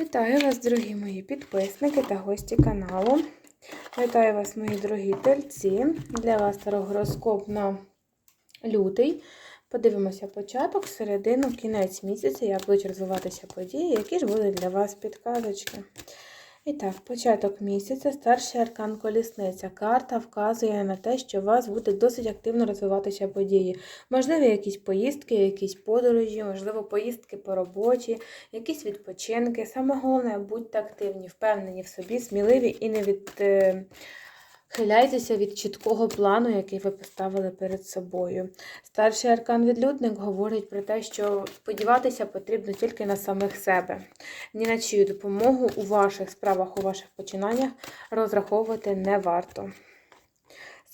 Вітаю вас, дорогі мої підписники та гості каналу. Вітаю вас, мої дорогі тельці. Для вас тарогороскоп на лютий. Подивимося початок, середину, кінець місяця, як будуть розвиватися події, які ж будуть для вас підказочки. І так, початок місяця, старший аркан колісниця. Карта вказує на те, що у вас буде досить активно розвиватися події. Можливо, якісь поїздки, якісь подорожі, можливо, поїздки по роботі, якісь відпочинки. Саме головне, будьте активні, впевнені в собі, сміливі і не відхиляйтеся від чіткого плану, який ви поставили перед собою. Старший аркан відлюдник говорить про те, що сподіватися потрібно тільки на самих себе. Ні на чию допомогу у ваших справах, у ваших починаннях розраховувати не варто.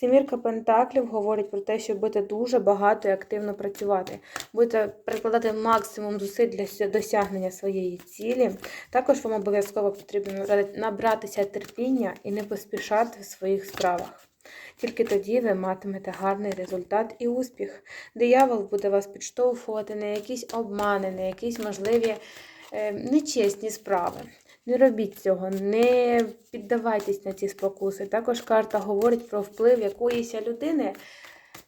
Семірка Пентаклів говорить про те, що будете дуже багато і активно працювати. Будете прикладати максимум зусиль для досягнення своєї цілі. Також вам обов'язково потрібно набратися терпіння і не поспішати в своїх справах. Тільки тоді ви матимете гарний результат і успіх. Диявол буде вас підштовхувати на якісь обмани, на якісь можливі е, нечесні справи. Не робіть цього, не піддавайтесь на ці спокуси. Також карта говорить про вплив якоїсь людини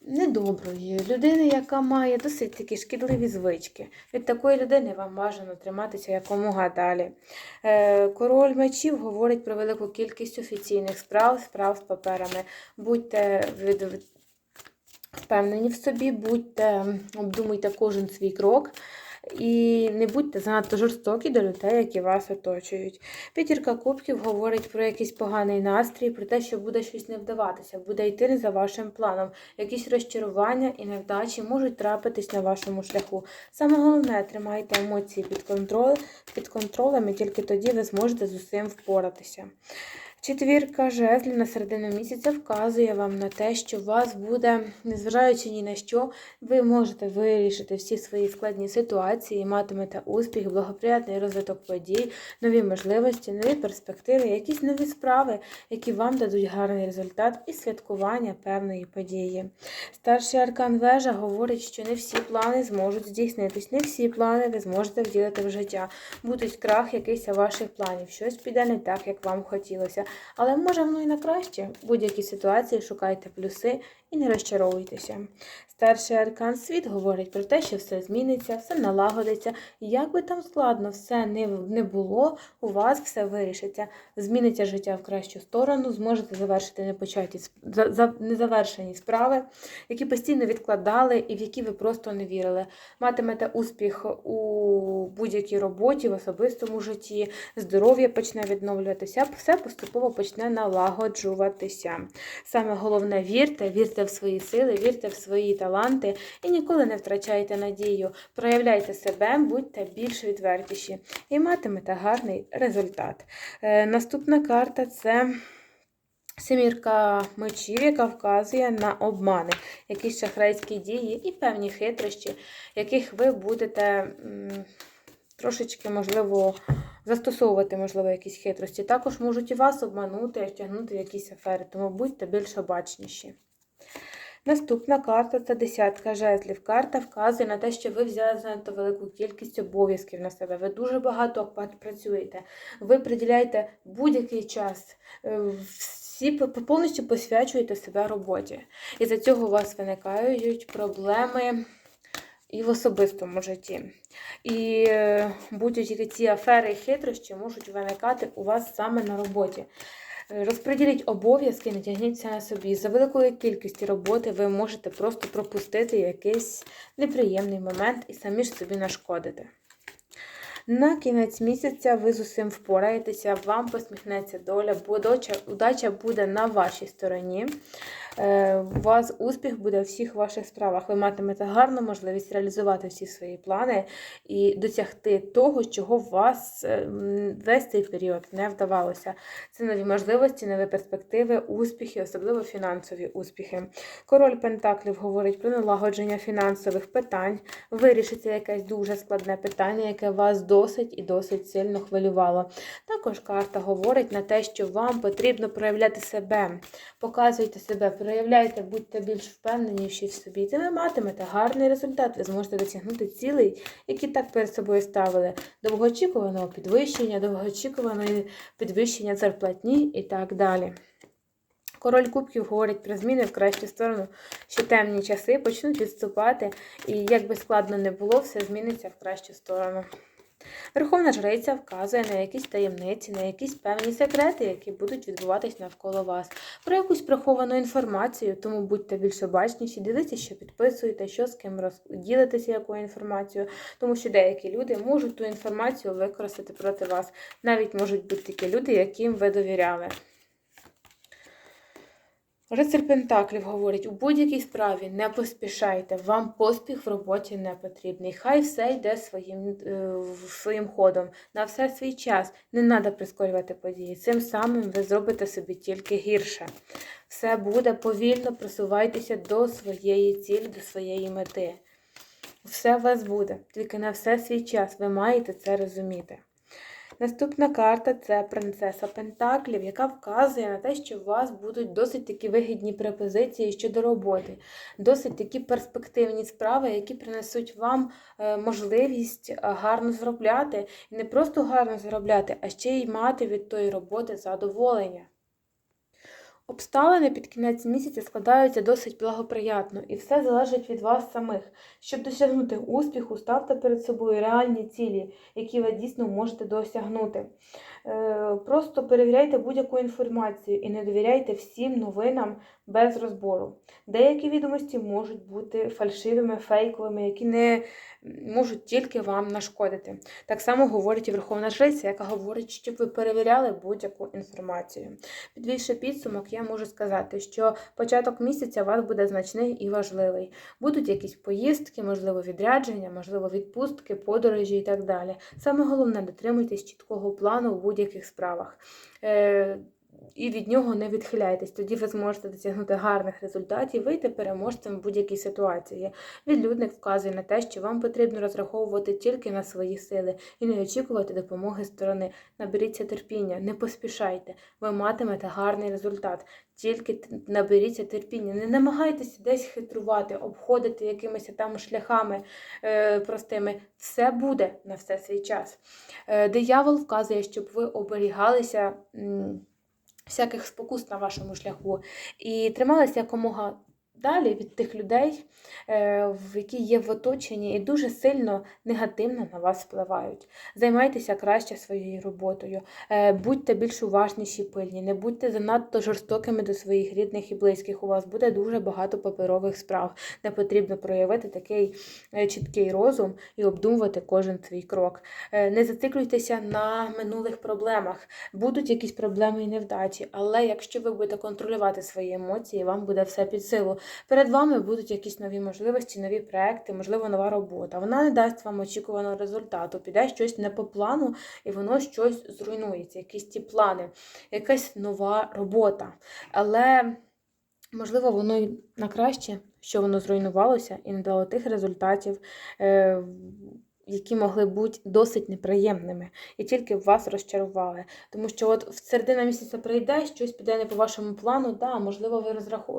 недоброї, людини, яка має досить такі шкідливі звички. Від такої людини вам бажано триматися якомога далі. Е, Король мечів говорить про велику кількість офіційних справ, справ з паперами. Будьте від... впевнені в собі, будьте, обдумуйте кожен свій крок. І не будьте занадто жорстокі до людей, які вас оточують. П'ятірка кубків говорить про якийсь поганий настрій, про те, що буде щось не вдаватися, буде йти не за вашим планом. Якісь розчарування і невдачі можуть трапитись на вашому шляху. Саме головне, тримайте емоції під контролем, під контролем, і тільки тоді ви зможете з усім впоратися. Четвірка жезлів на середину місяця вказує вам на те, що у вас буде, незважаючи ні на що, ви можете вирішити всі свої складні ситуації, матимете успіх, благоприятний розвиток подій, нові можливості, нові перспективи, якісь нові справи, які вам дадуть гарний результат і святкування певної події. Старший аркан вежа говорить, що не всі плани зможуть здійснитись, не всі плани ви зможете вділити в життя. Будуть крах якийсь ваших планів, щось піде не так, як вам хотілося. Але може воно і на краще. В будь-якій ситуації шукайте плюси і не розчаровуйтеся. Старший аркан світ говорить про те, що все зміниться, все налагодиться. Як би там складно все не було, у вас все вирішиться. Зміниться життя в кращу сторону, зможете завершити непочаті незавершені справи, які постійно відкладали і в які ви просто не вірили. Матимете успіх у будь-якій роботі, в особистому житті, здоров'я почне відновлюватися, все поступово почне налагоджуватися. Саме головне вірте, вірте в свої сили, вірте в свої таланти і ніколи не втрачайте надію. Проявляйте себе, будьте більш відвертіші і матимете гарний результат. Е, наступна карта це. Семірка мечів, яка вказує на обмани, якісь шахрайські дії і певні хитрощі, яких ви будете трошечки, можливо, застосовувати, можливо, якісь хитрості. Також можуть і вас обманути, втягнути в якісь афери, тому будьте більш обачніші. Наступна карта це десятка жезлів. Карта вказує на те, що ви взяли занадто велику кількість обов'язків на себе. Ви дуже багато працюєте. Ви приділяєте будь-який час, е, всі повністю посвячуєте себе роботі. І за цього у вас виникають проблеми. І в особистому житті. І е, будь-які ці афери і хитрощі можуть виникати у вас саме на роботі. Розподіліть обов'язки, не тягніться на собі. За великою кількістю роботи ви можете просто пропустити якийсь неприємний момент і самі ж собі нашкодити. На кінець місяця ви з усім впораєтеся, вам посміхнеться доля, удача буде на вашій стороні. Е, у вас успіх буде у всіх ваших справах. Ви матимете гарну можливість реалізувати всі свої плани і досягти того, чого у вас е, весь цей період не вдавалося. Це нові можливості, нові перспективи, успіхи, особливо фінансові успіхи. Король Пентаклів говорить про налагодження фінансових питань. Вирішиться якесь дуже складне питання, яке вас досить і досить сильно хвилювало. Також карта говорить на те, що вам потрібно проявляти себе, показуйте себе проявляйте, будьте більш впевненіші в собі. Це ви матимете гарний результат. Ви зможете досягнути цілей, які так перед собою ставили. Довгоочікуваного підвищення, довгоочікуваної підвищення зарплатні і так далі. Король Кубків говорить про зміни в кращу сторону, що темні часи почнуть відступати, і як би складно не було, все зміниться в кращу сторону. Верховна жриця вказує на якісь таємниці, на якісь певні секрети, які будуть відбуватись навколо вас, про якусь приховану інформацію, тому будьте більш обачніші, дивіться, що підписуєте, що з ким розділитеся якою інформацією, тому що деякі люди можуть ту інформацію використати проти вас. Навіть можуть бути такі люди, яким ви довіряли. Рицар Пентаклів говорить, у будь-якій справі не поспішайте, вам поспіх в роботі не потрібний. Хай все йде своїм, е, своїм ходом, на все свій час. Не треба прискорювати події. Цим самим ви зробите собі тільки гірше. Все буде повільно, просувайтеся до своєї цілі, до своєї мети. Все у вас буде, тільки на все свій час. Ви маєте це розуміти. Наступна карта це принцеса Пентаклів, яка вказує на те, що у вас будуть досить такі вигідні пропозиції щодо роботи, досить такі перспективні справи, які принесуть вам е, можливість е, гарно заробляти. І не просто гарно заробляти, а ще й мати від тої роботи задоволення. Обставини під кінець місяця складаються досить благоприятно, і все залежить від вас самих. Щоб досягнути успіху, ставте перед собою реальні цілі, які ви дійсно можете досягнути. Е, Просто перевіряйте будь-яку інформацію і не довіряйте всім новинам без розбору. Деякі відомості можуть бути фальшивими, фейковими, які не можуть тільки вам нашкодити. Так само говорить і Верховна Жриця, яка говорить, щоб ви перевіряли будь-яку інформацію. Підвівши підсумок, я можу сказати, що початок місяця у вас буде значний і важливий. Будуть якісь поїздки, можливо, відрядження, можливо, відпустки, подорожі і так далі. Саме головне дотримуйтесь чіткого плану у будь-яких справах. І від нього не відхиляйтесь. Тоді ви зможете досягнути гарних результатів, вийти переможцем в будь-якій ситуації. Відлюдник вказує на те, що вам потрібно розраховувати тільки на свої сили і не очікувати допомоги сторони. Наберіться терпіння, не поспішайте, ви матимете гарний результат. Тільки наберіться терпіння, не намагайтеся десь хитрувати, обходити якимись там шляхами е, простими. Все буде на все свій час. Е, диявол вказує, щоб ви оберігалися. Всяких спокус на вашому шляху. І трималися якомога далі від тих людей, е, в які є в оточенні, і дуже сильно негативно на вас впливають. Займайтеся краще своєю роботою, е, будьте більш уважніші, пильні, не будьте занадто жорстокими до своїх рідних і близьких. У вас буде дуже багато паперових справ, де потрібно проявити такий е, чіткий розум і обдумувати кожен свій крок. Не зациклюйтеся на минулих проблемах. Будуть якісь проблеми і невдачі, але якщо ви будете контролювати свої емоції, вам буде все під силу. Перед вами будуть якісь нові можливості, нові проекти, можливо, нова робота. Вона не дасть вам очікуваного результату, піде щось не по плану, і воно щось зруйнується, якісь ті плани, якась нова робота. Але, можливо, воно й на краще, що воно зруйнувалося і не дало тих результатів. Які могли бути досить неприємними, і тільки вас розчарували. Тому що от в середина місяця прийде, щось піде не по вашому плану, да, можливо, ви розраху...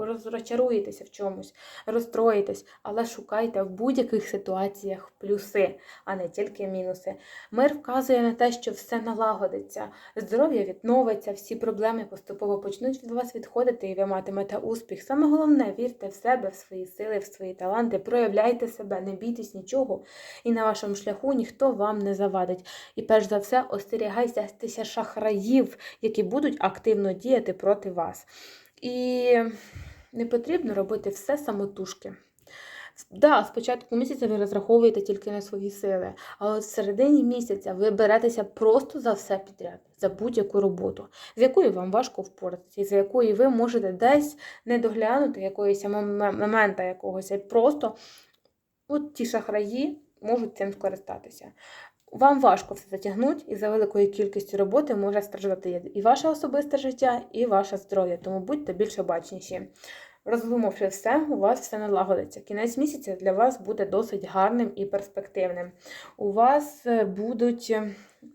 в чомусь, розстроїтесь, але шукайте в будь-яких ситуаціях плюси, а не тільки мінуси. Мир вказує на те, що все налагодиться, здоров'я відновиться, всі проблеми поступово почнуть від вас відходити, і ви матимете успіх. Саме головне, вірте в себе, в свої сили, в свої таланти, проявляйте себе, не бійтесь нічого, і на вашому шляху ніхто вам не завадить. І перш за все, остерігайтеся шахраїв, які будуть активно діяти проти вас. І не потрібно робити все самотужки. Да, спочатку місяця ви розраховуєте тільки на свої сили, а от в середині місяця ви беретеся просто за все підряд, за будь-яку роботу, з якою вам важко впоратися, за якої ви можете десь не доглянути якоїсь мом- момента якогось, просто от ті шахраї можуть цим скористатися. Вам важко все затягнути, і за великою кількістю роботи може страждати і ваше особисте життя, і ваше здоров'я, тому будьте більш обачніші. Розумовши все, у вас все налагодиться. Кінець місяця для вас буде досить гарним і перспективним. У вас е, будуть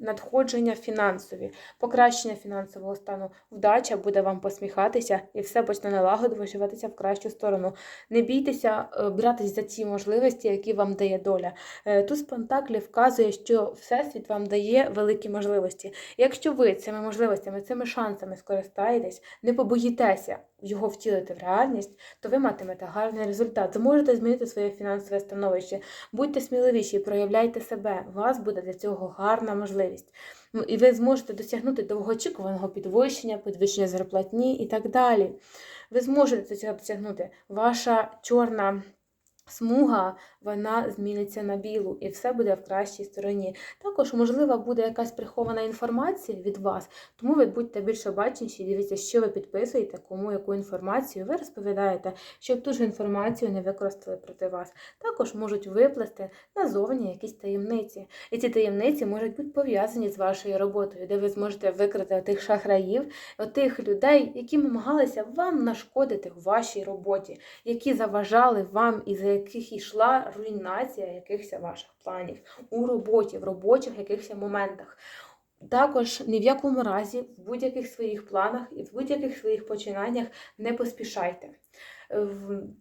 надходження фінансові, покращення фінансового стану, вдача буде вам посміхатися і все почне налагоджуватися в кращу сторону. Не бійтеся е, братись за ті можливості, які вам дає доля. Е, Туз вказує, що Всесвіт вам дає великі можливості. Якщо ви цими можливостями, цими шансами скористаєтесь, не побоїтеся його втілити в реальність, то ви матимете гарний результат. Зможете змінити своє фінансове становище. Будьте сміливіші, проявляйте себе. У вас буде для цього гарна можливість. Ну, І ви зможете досягнути довгоочікуваного підвищення, підвищення зарплатні і так далі. Ви зможете цього досягнути. Ваша чорна смуга вона зміниться на білу, і все буде в кращій стороні. Також, можливо, буде якась прихована інформація від вас, тому ви будьте більш обачніші, дивіться, що ви підписуєте, кому яку інформацію ви розповідаєте, щоб ту ж інформацію не використали проти вас. Також можуть виплести назовні якісь таємниці. І ці таємниці можуть бути пов'язані з вашою роботою, де ви зможете викрити тих шахраїв, тих людей, які намагалися вам нашкодити в вашій роботі, які заважали вам і за яких йшла руйнація якихось ваших планів у роботі, в робочих якихось моментах. Також ні в якому разі в будь-яких своїх планах і в будь-яких своїх починаннях не поспішайте. Е,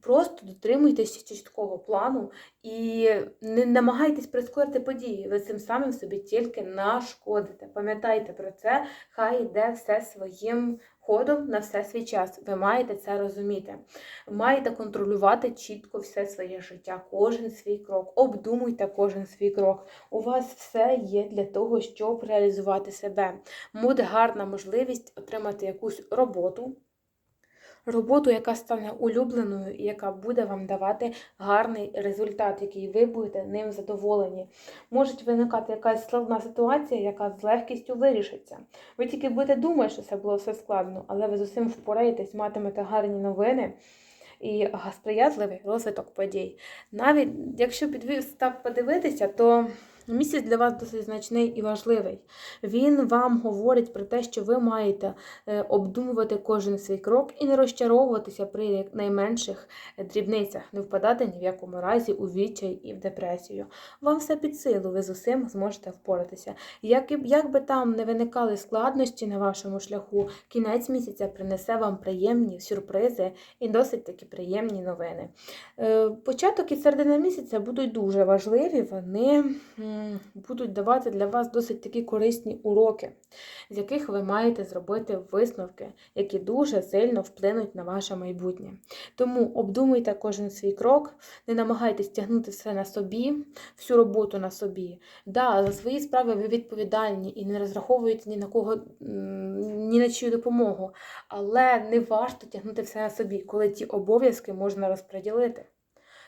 Просто дотримуйтесь чіткого плану і не намагайтесь прискорити події. Ви цим самим собі тільки нашкодите. Пам'ятайте про це, хай йде все своїм ходом на все свій час. Ви маєте це розуміти. Маєте контролювати чітко все своє життя, кожен свій крок. Обдумуйте кожен свій крок. У вас все є для того, щоб реалізувати себе. Буде гарна можливість отримати якусь роботу. Роботу, яка стане улюбленою і яка буде вам давати гарний результат, який ви будете ним задоволені. Може виникати якась складна ситуація, яка з легкістю вирішиться. Ви тільки будете думати, що це було все складно, але ви з усім впораєтесь, матимете гарні новини і сприятливий розвиток подій. Навіть якщо підвів так подивитися, то місяць для вас досить значний і важливий. Він вам говорить про те, що ви маєте е, обдумувати кожен свій крок і не розчаровуватися при найменших дрібницях, не впадати ні в якому разі у відчай і в депресію. Вам все під силу, ви з усім зможете впоратися. Як, як би там не виникали складнощі на вашому шляху, кінець місяця принесе вам приємні сюрпризи і досить таки приємні новини. Е, Початок і середина місяця будуть дуже важливі, вони будуть давати для вас досить такі корисні уроки, з яких ви маєте зробити висновки, які дуже сильно вплинуть на ваше майбутнє. Тому обдумуйте кожен свій крок, не намагайтесь тягнути все на собі, всю роботу на собі. Да, за свої справи ви відповідальні і не розраховуєте ні на кого, ні на чию допомогу, але не варто тягнути все на собі, коли ті обов'язки можна розподілити.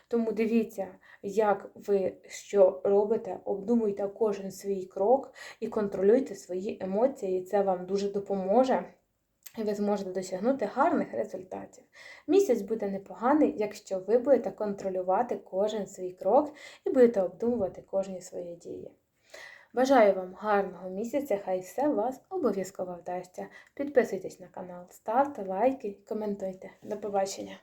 Тому дивіться, як ви що робите, обдумуйте кожен свій крок і контролюйте свої емоції. і Це вам дуже допоможе. І ви зможете досягнути гарних результатів. Місяць буде непоганий, якщо ви будете контролювати кожен свій крок і будете обдумувати кожні свої дії. Бажаю вам гарного місяця, хай все вас обов'язково вдасться. Підписуйтесь на канал, ставте лайки, коментуйте. До побачення!